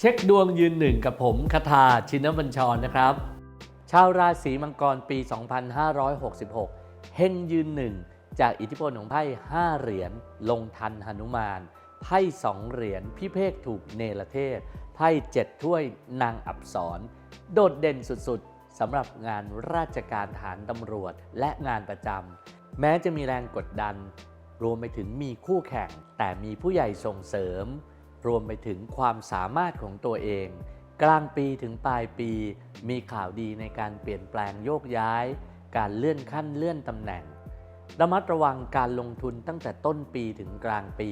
เช็คดวงยืนหนึ่งกับผมคาทาชินบัญชรนะครับ ชาวราศีมังกรปี 2566 เฮงยืนหนึ่งจากอิทธิพลของไพ่5เหรียญลงทันหนุมานไพ่2เหรียญพิเภกถูกเนรเทศ ไพ่7ถ้วยนางอับสรโดดเด่นสุดๆสำหรับงานราชการฐานตำรวจและงานประจำแม้จะมีแรงกดดัน รวมไปถึงมีคู่แข่ง แต่มีผู้ใหญ่ส่งเสริม รวมไปถึงความสามารถของตัวเอง กลางปีถึงปลายปี มีข่าวดีในการเปลี่ยนแปลงโยกย้าย การเลื่อนขั้นเลื่อนตำแหน่งระมัดระวังการลงทุนตั้งแต่ต้นปีถึงกลางปี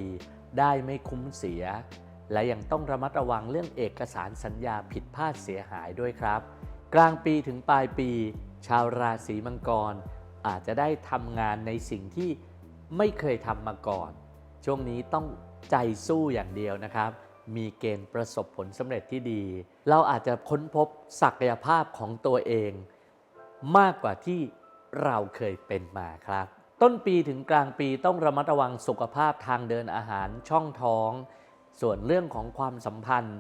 ได้ไม่คุ้มเสีย และยังต้องระมัดระวังเรื่องเอกสารสัญญาผิดพลาดเสียหายด้วยครับ กลางปีถึงปลายปี ชาวราศีมังกร อาจจะได้ทำงานในสิ่งที่ไม่เคยทำมาก่อน ช่วงนี้ต้องใจสู้อย่างเดียวนะครับ มีเกณฑ์ประสบผลสำเร็จที่ดี เราอาจจะค้นพบศักยภาพของตัวเอง มากกว่าที่เราเคยเป็นมาครับ ต้นปีถึงกลางปีต้องระมัดระวังสุขภาพทางเดินอาหารช่องท้อง ส่วนเรื่องของความสัมพันธ์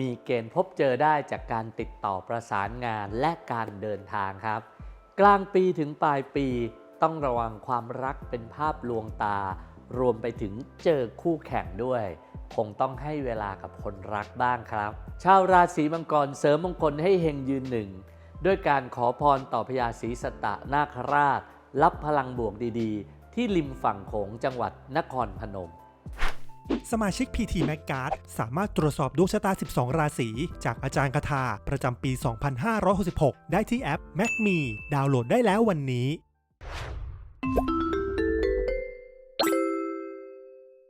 มีเกณฑ์พบเจอได้จากการติดต่อประสานงานและการเดินทางครับ กลางปีถึงปลายปีต้องระวังความรักเป็นภาพลวงตา รวมไปถึงเจอคู่แข่งด้วย คงต้องให้เวลากับคนรักบ้างครับ ชาวราศีมังกรเสริมมงคลให้เฮงยืนหนึ่งด้วยการขอพรต่อพญาศรีสตะนาคราช รับพลังบวกดีๆ ที่ริมฝั่งโขงจังหวัดนครพนมสมาชิก PT m a c g u a r d สามารถตรวจสอบดวงชะตา 12 ราศี จากอาจารย์คาถาประจำปี 2566 ได้ที่แอป m a c m e ดาวน์โหลดได้แล้ววันนี้